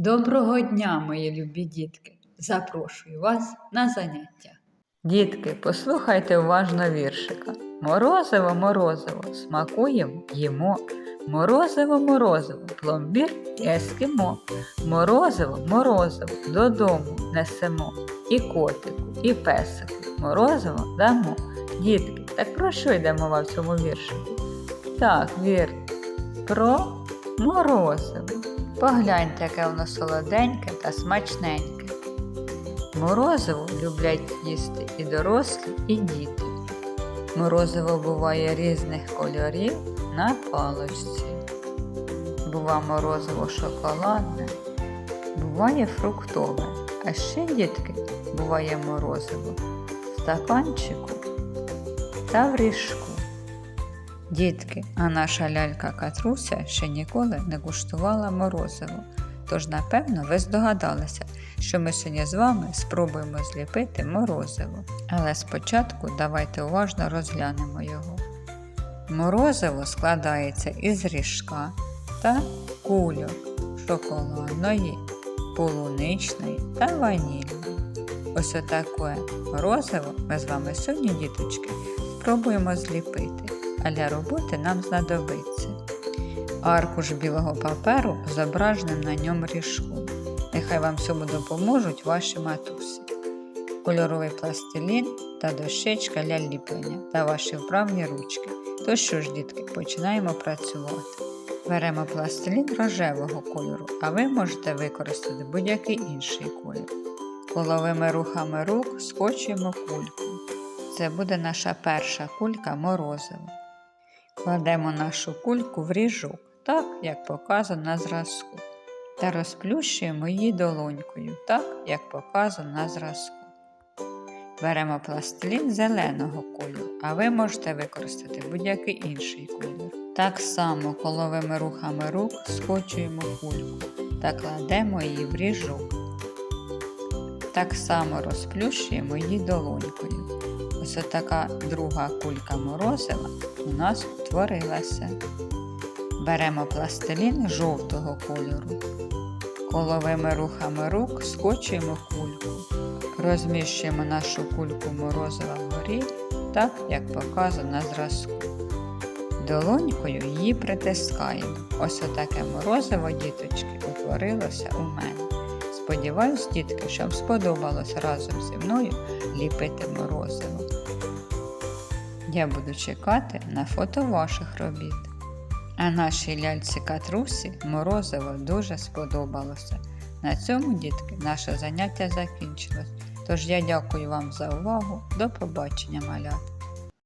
Доброго дня, мої любі дітки! Запрошую вас на заняття. Дітки, послухайте уважно віршика. Морозиво, морозиво, смакуємо, їмо. Морозиво, морозиво, пломбір ескімо. Морозиво, морозиво, додому несемо. І котику, і песику. Морозиво дамо. Дітки, так про що йде мова в цьому віршику? Так, вірно. Про морозиво. Погляньте, яке воно солоденьке та смачненьке. Морозиво люблять їсти і дорослі, і діти. Морозиво буває різних кольорів на палочці. Бува морозиво шоколадне, буває фруктове, а ще дітки буває морозиво в стаканчику та в ріжку. Дітки, а наша лялька Катруся ще ніколи не куштувала морозиво. Тож, напевно, ви здогадалися, що ми сьогодні з вами спробуємо зліпити морозиво. Але спочатку давайте уважно розглянемо його. Морозиво складається із ріжка та кульок шоколадної, полуничної та ванільної. Ось отаке морозиво ми з вами сьогодні, діточки, спробуємо зліпити а для роботи нам знадобиться аркуш білого паперу зображеним на ньому ріжком. Нехай вам всьому допоможуть ваші матусі, кольоровий пластилін та дощечка для ліплення та ваші вправні ручки. То що ж, дітки, починаємо працювати. Беремо пластилін рожевого кольору, а ви можете використати будь-який інший колір. Коловими рухами рук скочуємо кульку. Це буде наша перша кулька морозива. Кладемо нашу кульку в ріжок, так, як показано на зразку, та розплющуємо її долонькою, так, як показано на зразку. Беремо пластилін зеленого кольору, а ви можете використати будь-який інший колір. Так само коловими рухами рук скочуємо кульку та кладемо її в ріжок. Так само розплющуємо її долонькою. Ось така друга кулька морозива у нас утворилася. Беремо пластилін жовтого кольору. Коловими рухами рук скочуємо кульку. Розміщуємо нашу кульку морозива вгорі, так, як показано на зразку. Долонькою її притискаємо. Ось отаке морозиво, діточки, утворилося у мене. Сподіваюсь, дітки, що вам сподобалось разом зі мною ліпити морозиво. Я буду чекати на фото ваших робіт. А нашій ляльці Катрусі морозиво дуже сподобалося. На цьому, дітки, наше заняття закінчилось. Тож я дякую вам за увагу. До побачення, малят!